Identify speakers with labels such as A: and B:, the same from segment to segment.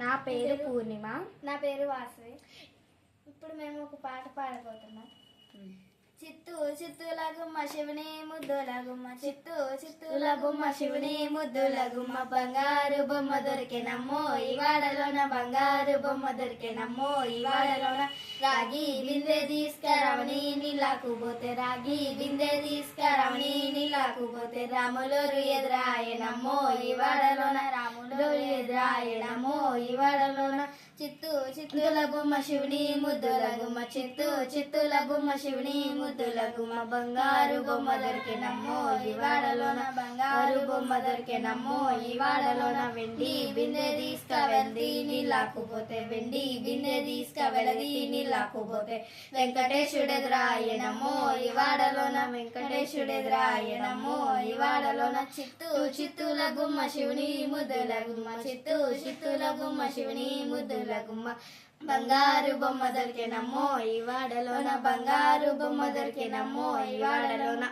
A: నా పేరు పూర్ణిమ.
B: నా పేరు వాసవి. ఇప్పుడు మేము ఒక పాట పాడబోతున్నాం. చిత్తూ చిత్తుల గుమ్మ శివుని ముద్దుల గుమ్మ చిత్తూ చిత్తుల గుమ్మ శివుని ముద్దుల గుమ్మ బంగారు బొమ్మ దొరికినమ్మో ఈ వాడలోన బంగారు బొమ్మ దొరికినమ్మో ఈ వాడలోన రాగి బిందె తీసుకురమని నీళ్ళకు పోతే రాగి బిందె తీసుకురమని నీళ్ళకు పోతే రాములోరు ఎదురాయనమ్మో ఈ వాడలోన రాములు ఎదురాయనమ్మో ఈ చిత్తూ చిత్తుల బొమ్మ శివుని ముద్దుల గుమ్మ చిత్తూ చిత్తుల బొమ్మ శివుని ముద్దుల గుమ్మ బంగారు బొమ్మ దొరికినమ్మో ఈ వాడలోన బంగారు బొమ్మ దొరికినమ్మో ఈ వాడలోన వెండి బిందె తీసుకవెళ్ళి నీళ్ళకు పోతే వెండి బిందె తీసుకవెళ్ళి నీళ్ళకు పోతే వెంకటేశుడెదురాయనమ్మో ఈ వాడలోన వెంకటేశుడెదురాయనమ్మో ఈ వాడలోన చిత్తూ చిత్తుల గుమ్మ శివుని ముద్దుల గుమ్మ చిత్తూ చిత్తుల గుమ్మ శివుని ముద్దుల గుమ్మ. బంగారు బొమ్మ దొరికినమ్మో ఈ వాడలోన. బంగారు బొమ్మ దొరికినమ్మో ఈ వాడలోన.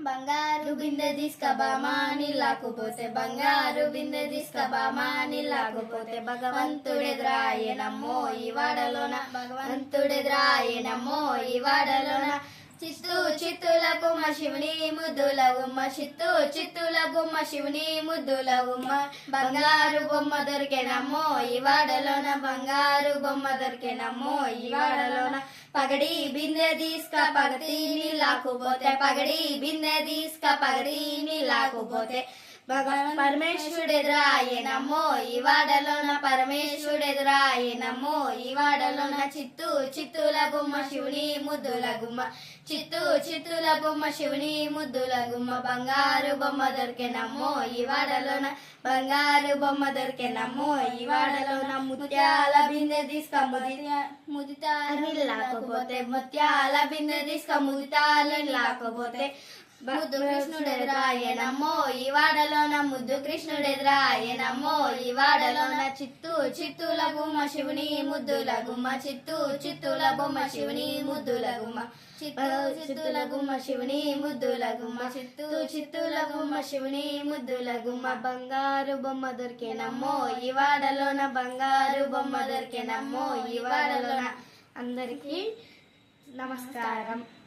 B: బంగారు బిందె తీసుకబామా నీళ్ళకుపోతే బంగారు బిందె తీసుకబామా నీళ్ళకుపోతే భగవంతుడెదురాయనమ్మో ఈ వాడలోన. భగవంతుడెదురాయనమ్మో ఈ వాడలోన. చిత్తూ చిత్తులకు గుమ్మ శివుని ముద్దుల గుమ్మ చిత్తు చిత్తుల గుమ్మ శివుని ముద్దుల గుమ్మ బంగారు బొమ్మ దొరికెనమ్మో ఈ వాడలోన బంగారు బొమ్మ దొరికెనమ్మో ఈ వాడలోన పగడి బిందె తీసుక పగతి నీళ్ళకుపోతే పగడి బిందె తీసుక పగడి నీళ్ళకుపోతే భగవాన్ పరమేశ్వరుడెదురాయనమ్మో ఈ వాడలోన పరమేశ్వరుడెదురాయనమ్మో ఈ వాడలోన చిత్తూ చిత్తుల గుమ్మ శివుని ముద్దుల గుమ్మ. చిత్తూ చిత్తుల బొమ్మ శివుని ముద్దుల గుమ్మ. బంగారు బొమ్మ దొరికెనమ్మో ఈ వాడలోన. బంగారు బొమ్మ దొరికెనమ్మో ఈ వాడలోన. ముత్యాల బిందె తీసుక ముదితాలు లాకపోతే ముత్యాల బిందె తీసుకో ముదితాలు లాకపోతే ముద్దు కృష్ణుడెదురాయనమ్మో ఈ వాడలోన ముద్దు కృష్ణుడెదురాయనమ్మో ఈ వాడలోన చిత్తు చిత్తుల గుమ్మ శివుని ముద్దుల గుమ్మ చిత్తూ చిత్తుల బొమ్మ శివుని ముద్దుల గుమ్మ చిత్తూ చిత్తుల గుమ్మ శివుని ముద్దుల గుమ్మ చిత్తు చిత్తుల గుమ్మ శివుని ముద్దుల గుమ్మ. బంగారు బొమ్మ దొరికేనమ్మో ఈ వాడలోన బంగారు బొమ్మ దొరికేనమ్మో ఈ వాడలోన. అందరికీ నమస్కారం.